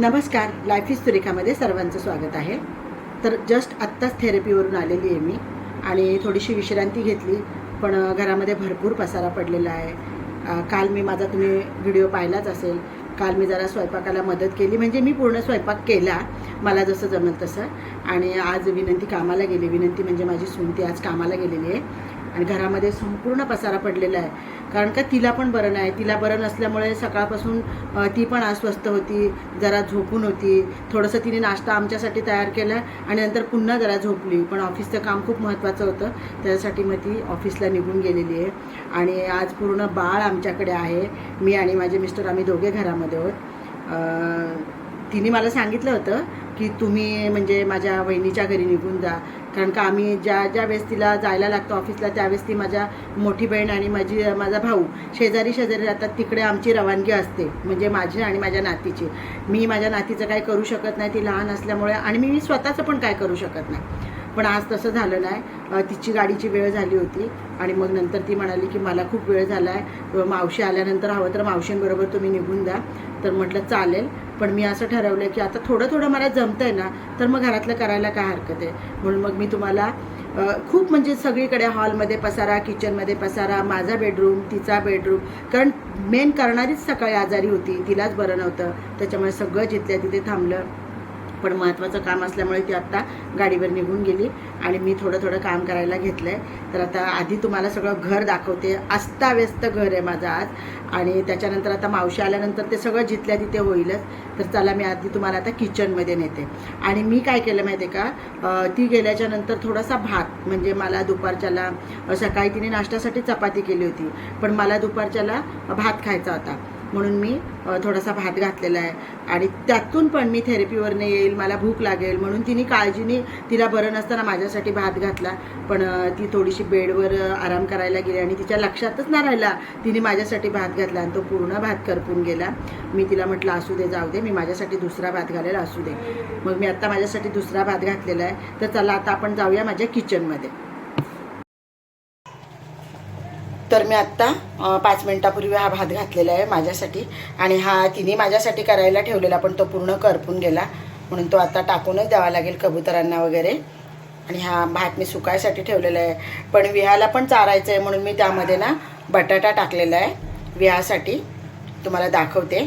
नमस्कार. Life is सुरेखामध्ये सर्वांचं स्वागत आहे. तर जस्ट आत्ताच थेरपीवरून आलेली आहे मी. आणि थोडीशी विश्रांती घेतली. पण घरामध्ये भरपूर पसारा पडलेला आहे. काल मी माझा तुम्ही व्हिडिओ पाहिलाच असेल. काल मी जरा स्वयंपाकाला मदत केली. म्हणजे मी पूर्ण स्वयंपाक केला. मला जसं जमेल तसं. आणि आज विनंती कामाला गेली. विनंती म्हणजे माझी सुनती आज कामाला गेलेली आहे. आणि घरामध्ये संपूर्ण पसारा पडलेला आहे. कारण का तिला पण बरं नाही. तिला बरं नसल्यामुळे सकाळपासून ती पण अस्वस्थ होती जरा झोपून होती. थोडंसं तिने नाश्ता आमच्यासाठी तयार केला आणि नंतर पुन्हा जरा झोपली. पण ऑफिसचं काम खूप महत्त्वाचं होतं. त्याच्यासाठी मग ती ऑफिसला निघून गेलेली आहे. आणि आज पूर्ण बाळ आमच्याकडे आहे. मी आणि माझे मिस्टर आम्ही दोघे घरामध्ये आहोत. तिने मला सांगितलं होतं की तुम्ही म्हणजे माझ्या वहिनीच्या घरी निघून जा. कारण का आम्ही ज्या ज्या वेळेस तिला जायला लागतो ऑफिसला त्यावेळेस ती माझ्या मोठी बहीण आणि माझी माझा भाऊ शेजारी शेजारी राहतात. तिकडे आमची रवानगी असते. म्हणजे माझी आणि माझ्या नातीची. मी माझ्या नातीचं काय करू शकत नाही. ती लहान असल्यामुळे आणि मी स्वतःचं पण काय करू शकत नाही. पण आज तसं झालं नाही. तिची गाडीची वेळ झाली होती आणि मग नंतर ती म्हणाली की मला खूप वेळ झाला आहे मावशी आल्यानंतर हवं तर मावशींबरोबर तुम्ही निघून द्या तर म्हटलं चालेल. पण मी असं ठरवलं की आता थोडं थोडं मला जमतं आहे ना तर मग घरातलं करायला काय हरकत आहे? म्हणून मग मी तुम्हाला खूप म्हणजे सगळीकडे हॉलमध्ये पसारा किचनमध्ये पसारा माझा बेडरूम तिचा बेडरूम. कारण मेन करणारीच सकाळी आजारी होती तिलाच बरं नव्हतं. त्याच्यामुळे सगळं जिथल्या तिथे थांबलं. पण महत्त्वाचं काम असल्यामुळे ती आत्ता गाडीवर निघून गेली आणि मी थोडं थोडं काम करायला घेतलं आहे तर आता आधी तुम्हाला सगळं घर दाखवते. अस्ताव्यस्त घर आहे माझं आज. आणि त्याच्यानंतर आता मावशी आल्यानंतर ते सगळं जिथल्या तिथे होईलच. तर चला मी आधी तुम्हाला आता किचनमध्ये नेते. आणि मी काय केलं माहिती आहे का ती गेल्याच्यानंतर थोडासा भात म्हणजे मला दुपारच्याला सकाळी तिने नाश्त्यासाठी चपाती केली होती. पण मला दुपारच्याला भात खायचा होता. म्हणून मी थोडासा भात घातलेला आहे. आणि त्यातून पण मी थेरपीवरनं येईल मला भूक लागेल म्हणून तिने काळजीने तिला बरं नसताना माझ्यासाठी भात घातला. पण ती थोडीशी बेडवर आराम करायला गेली आणि तिच्या लक्षातच नाही राहिला तिने माझ्यासाठी भात घातला आणि तो पूर्ण भात करपून गेला. मी तिला म्हटलं असू दे जाऊ दे मी माझ्यासाठी दुसरा भात घालेल असू दे. मग मी आत्ता माझ्यासाठी दुसरा भात घातलेला आहे. तर चला आता आपण जाऊया माझ्या किचनमध्ये. तर मी आत्ता पाच मिनटापूर्वी हा भात घातलेला आहे माझ्यासाठी आणि हा तिने माझ्यासाठी करायला ठेवलेला पण तो पूर्ण करपून गेला. म्हणून तो आता टाकूनच द्यावा लागेल कबुतरांना वगैरे. आणि हा भात मी सुकायसाठी ठेवलेला आहे. पण विहाला पण चारायचं आहे म्हणून मी त्यामध्ये ना बटाटा टाकलेला आहे. विहासाठी तुम्हाला दाखवते.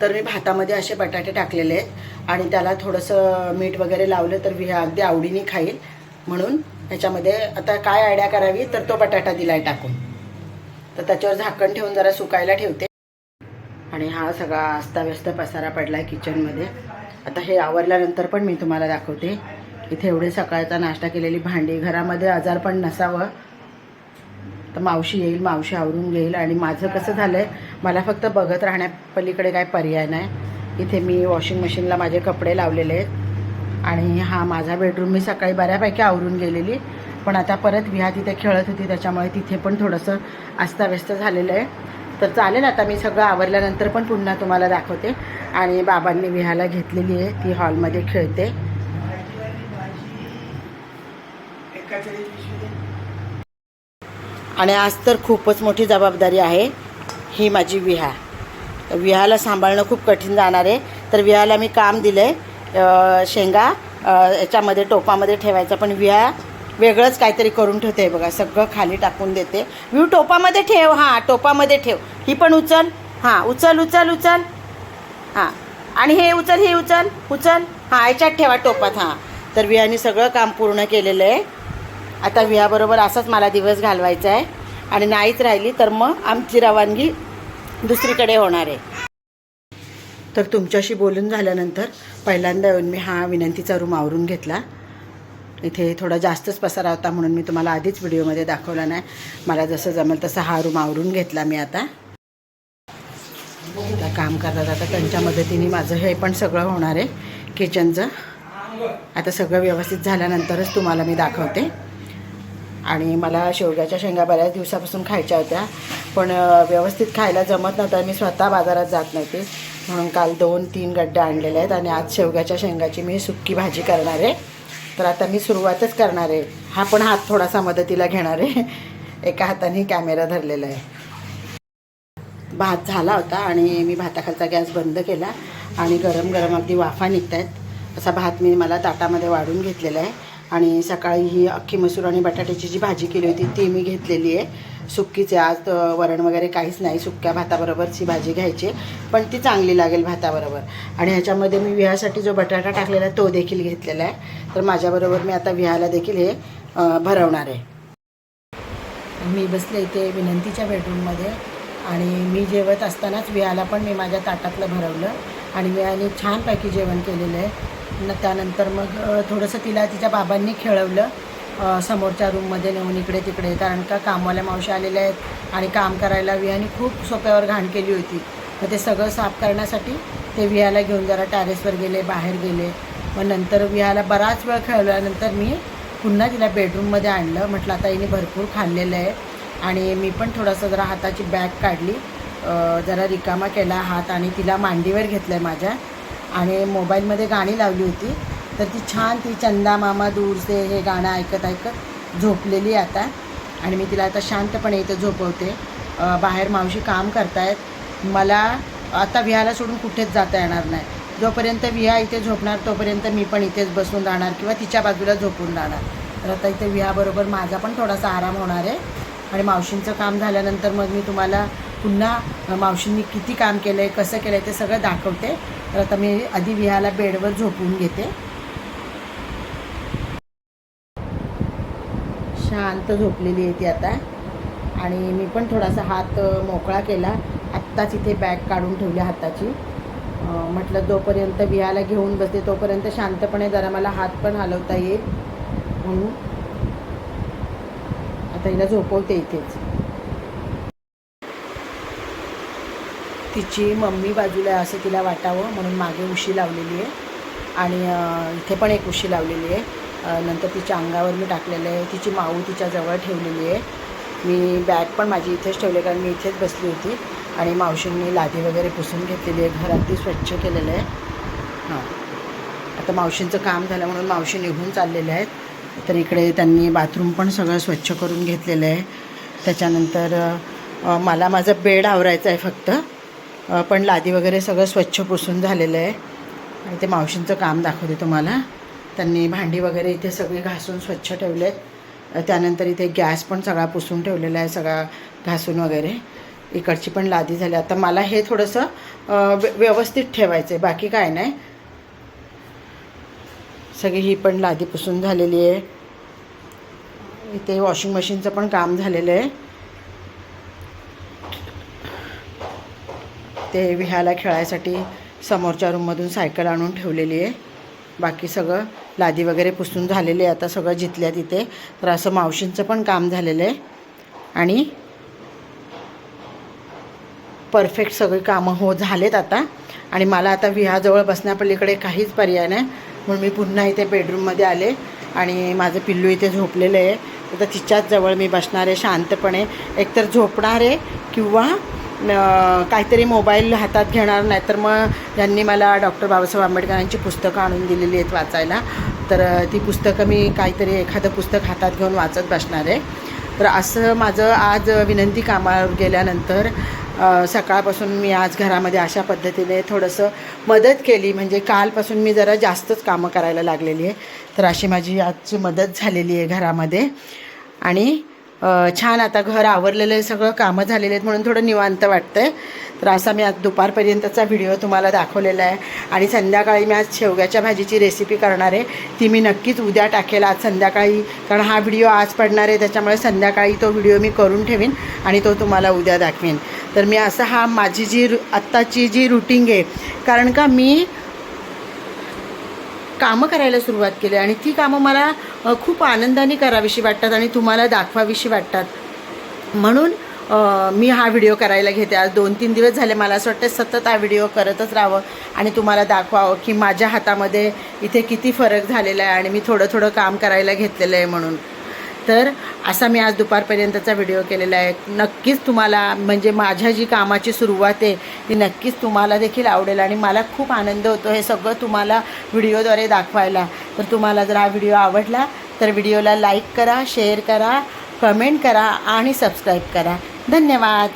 तर मी भातामध्ये असे बटाटे टाकलेले आहेत आणि त्याला थोडंसं मीठ वगैरे लावलं तर विहा अगदी आवडीने खाईल. म्हणून ह्याच्यामध्ये आता काय आयडिया करावी तर तो बटाटा दिलाय टाकून. तर त्याच्यावर झाकण ठेवून जरा सुकायला ठेवते. आणि हा सगळा अस्ताव्यस्त पसारा पडला आहे किचनमध्ये. आता हे आवरल्यानंतर पण मी तुम्हाला दाखवते. इथे एवढे सकाळचा नाश्ता केलेली भांडी घरामध्ये आजार पण नसावं. तर मावशी येईल मावशी आवरून घेईल. आणि माझं कसं झालं आहे मला फक्त बघत राहण्यापलीकडे काय पर्याय नाही. इथे मी वॉशिंग मशीनला माझे कपडे लावलेले आहेत. आणि हा माझा बेडरूम मी सकाळी बऱ्यापैकी आवरून गेलेली. पण आता परत विहा तिथे खेळत होती त्याच्यामुळे तिथे पण थोडंसं अस्ताव्यस्त झालेलं आहे. तर चालेल आता मी सगळं आवरल्यानंतर पण पुन्हा तुम्हाला दाखवते. आणि बाबांनी विहाला घेतलेली आहे ती हॉलमध्ये खेळते. आणि आज तर खूपच मोठी जबाबदारी आहे ही माझी विहा विहाला सांभाळणं खूप कठीण जाणार आहे. तर विहाला मी काम दिलं आहे शेंगा याच्यामध्ये टोपामध्ये ठेवायचा. पण विहा वेगळंच काहीतरी करून ठेवते. बघा सगळं खाली टाकून देते. व्यू टोपामध्ये ठेव. हां टोपामध्ये ठेव. ही पण उचल. हां उचल उचल उचल. हां. आणि हे उचल हे उचल उचल. हां याच्यात ठेवा टोपात. हां. तर विहाने सगळं काम पूर्ण केलेलं आहे. आता विहाबरोबर असाच मला दिवस घालवायचा आहे. आणि नाहीच राहिली तर मग आमची रवानगी दुसरीकडे होणार आहे. तर तुमच्याशी बोलून झाल्यानंतर पहिल्यांदा येऊन मी हा विनंतीचा रूम आवरून घेतला. इथे थोडा जास्तच पसारा होता म्हणून मी तुम्हाला आधीच व्हिडिओमध्ये दाखवला नाही. मला जसं जमेल तसं हा रूम आवरून घेतला मी आता. आता काम करतात आता त्यांच्या मदतीने माझं हे पण सगळं होणार आहे. किचनचं. आता सगळं व्यवस्थित झाल्यानंतरच तुम्हाला मी दाखवते. आणि मला शेवग्याच्या शेंगा बऱ्याच दिवसापासून खायच्या होत्या. पण व्यवस्थित खायला जमत नव्हतं मी स्वतः बाजारात जात नव्हते. म्हणून काल दोन तीन गड्डे आणलेले आहेत आणि आज शेवग्याच्या शेंगाची मी सुक्की भाजी करणार आहे. तर आता मी सुरुवातच करणार आहे. हा पण हात थोडासा मदतीला घेणार आहे. एका हाताने कॅमेरा धरलेला आहे. भात झाला होता आणि मी भाताखालचा गॅस बंद केला आणि गरम गरम अगदी वाफा निघत आहेत असा भात मी मला ताटामध्ये वाढून घेतलेला आहे. आणि सकाळी ही अख्खी मसूर आणि बटाट्याची जी भाजी केली होती ती मी घेतलेली आहे. सुक्कीचे आज वरण वगैरे काहीच नाही. सुक्या भाताबरोबरची भाजी घ्यायची. पण ती चांगली लागेल भाताबरोबर. आणि ह्याच्यामध्ये मी विहासाठी जो बटाटा टाकलेला आहे तो देखील घेतलेला आहे. तर माझ्याबरोबर मी आता विहाला देखील हे भरवणार आहे. मी बसले इथे विनंतीच्या बेडरूममध्ये आणि मी जेवत असतानाच विहाला पण मी माझ्या ताटातलं भरवलं. आणि विहाने छानपैकी जेवण केलेलं आहे. न त्यानंतर मग थोडंसं तिला तिच्या बाबांनी खेळवलं. समोरच्या रूममध्ये नेऊन इकडे तिकडे कारण का कामवाल्या मावशी आलेल्या आहेत आणि काम करायला विहाने खूप सोप्यावर घाण केली होती. मग ते सगळं साफ करण्यासाठी ते विहाला घेऊन जरा टॅरेसवर गेले बाहेर गेले. मग नंतर विहाला बराच वेळ खेळल्यानंतर मी पुन्हा तिला बेडरूममध्ये आणलं. म्हटलं आता हिने भरपूर खाल्लेलं आहे. आणि मी पण थोडंसं जरा हाताची बॅग काढली. जरा रिकामा केला हात आणि तिला मांडीवर घेतलं आहे माझ्या. आणि मोबाईलमध्ये गाणी लावली होती. तर ती छान ती चंदा मामा दूरसे हे गाणं ऐकत ऐकत झोपलेली आता. आणि मी तिला आता शांतपणे इथे झोपवते. बाहेर मावशी काम करतायत. मला आता विहाला सोडून कुठेच जाता येणार नाही. जोपर्यंत विहा इथे झोपणार तोपर्यंत मी पण इथेच बसून राहणार किंवा तिच्या बाजूला झोपून राहणार. तर आता इथे विहाबरोबर माझा पण थोडासा आराम होणार आहे. आणि मावशींचं काम झाल्यानंतर मग मी तुम्हाला पुन्हा मावशींनी किती काम केलं आहे कसं केलं आहे ते सगळं दाखवते. तर आता मी आधी विहाला बेडवर झोपून घेते. शांत झोपलेली आहे ती आता. आणि मी पण थोडासा हात मोकळा केला. आत्ताच इथे बॅग काढून ठेवली हाताची. म्हटलं जोपर्यंत बियाला घेऊन बसते तोपर्यंत शांतपणे जरा मला हात पण हलवता येईल म्हणून. आता हिला झोपवते इथेच. तिची मम्मी बाजूला आहे असं तिला वाटावं म्हणून मागे उशी लावलेली आहे. आणि इथे पण एक उशी लावलेली आहे. नंतर तिच्या अंगावर मी टाकलेलं आहे. तिची माऊ तिच्याजवळ ठेवलेली आहे. मी बॅग पण माझी इथेच ठेवली कारण मी इथेच बसली होती आणि मावशींनी लादी वगैरे पुसून घेतलेली आहे. घर अगदी स्वच्छ केलेलं आहे. हां. आता मावशींचं काम झालं म्हणून मावशी निघून चाललेले आहेत. तर इकडे त्यांनी बाथरूम पण सगळं स्वच्छ करून घेतलेलं आहे. त्याच्यानंतर मला माझं बेड आवरायचं आहे फक्त. पण लादी वगैरे सगळं स्वच्छ पुसून झालेलं आहे. आणि ते मावशींचं काम दाखवते तुम्हाला. त्यांनी भांडी वगैरे इथे सगळी घासून स्वच्छ ठेवले. त्यानंतर इथे गॅस पण सगळा पुसून ठेवलेला आहे सगळा घासून वगैरे. इकडची पण लादी झाली. आता मला हे थोडंसं व्य- व्यवस्थित ठेवायचं आहे बाकी काय नाही. सगळी ही पण लादी पुसून झालेली आहे. इथे वॉशिंग मशीनचं पण काम झालेलं आहे. ते विहायला खेळायसाठी समोरच्या रूममधून सायकल आणून ठेवलेली आहे. बाकी सगळं लादी वगैरे पुसून झालेली आहे. आता सगळं जिथल्या तिथे. तर असं मावशींचं पण काम झालेलं आहे. आणि परफेक्ट सगळी कामं हो झालेत आता. आणि मला आता विहाजवळ बसण्यापलीकडे काहीच पर्याय नाही. म्हणून मी पुन्हा इथे बेडरूममध्ये आले. आणि माझं पिल्लू इथे झोपलेलं आहे. आता तिच्याच जवळ मी बसणार आहे शांतपणे. एकतर झोपणार आहे किंवा काहीतरी मोबाईल हातात घेणार नाही तर मग यांनी मला डॉक्टर बाबासाहेब आंबेडकरांची पुस्तकं आणून दिलेली आहेत वाचायला. तर ती पुस्तकं मी काहीतरी एखादं पुस्तक हातात घेऊन वाचत बसणार आहे. तर असं माझं आज विनंती कामावर गेल्यानंतर सकाळपासून मी आज घरामध्ये अशा पद्धतीने थोडंसं मदत केली. म्हणजे कालपासून मी जरा जास्तच कामं करायला लागलेली आहे. तर अशी माझी आजची मदत झालेली आहे घरामध्ये. आणि छान आता घर आवरलेलं आहे सगळं कामं झालेली आहेत म्हणून थोडं निवांत वाटतं आहे तर असा मी आज दुपारपर्यंतचा व्हिडिओ तुम्हाला दाखवलेला आहे. आणि संध्याकाळी मी आज शेवग्याच्या भाजीची रेसिपी करणार आहे. ती मी नक्कीच उद्या टाकेल आज संध्याकाळी. कारण हा व्हिडिओ आज पडणार आहे त्याच्यामुळे संध्याकाळी तो व्हिडिओ मी करून ठेवीन आणि तो तुम्हाला उद्या दाखवेन. तर मी असं हा माझी जी रु- आत्ताची जी रुटीन आहे कारण का मी कामं करायला सुरुवात केली आणि ती कामं मला खूप आनंदाने करावीशी वाटतात आणि तुम्हाला दाखवावीशी वाटतात. म्हणून मी हा व्हिडिओ करायला घेते. आज दोन तीन दिवस झाले मला असं वाटतं सतत हा व्हिडिओ करतच राहावं आणि तुम्हाला दाखवावं की माझ्या हातामध्ये इथे किती फरक झालेला आहे आणि मी थोडं थोडं काम करायला घेतलेलं आहे म्हणून. तर असा मी आज दुपारपर्यंतचा व्हिडिओ केलेला आहे. नक्कीच तुम्हाला म्हणजे माझ्या जी कामाची सुरुवात आहे ती नक्कीच तुम्हाला देखील आवडेल आणि मला खूप आनंद होतो हे सगळं तुम्हाला व्हिडिओद्वारे दाखवायला. तर तुम्हाला जर हा व्हिडिओ आवडला तर व्हिडिओला लाईक करा शेअर करा कमेंट करा आणि सबस्क्राईब करा. धन्यवाद.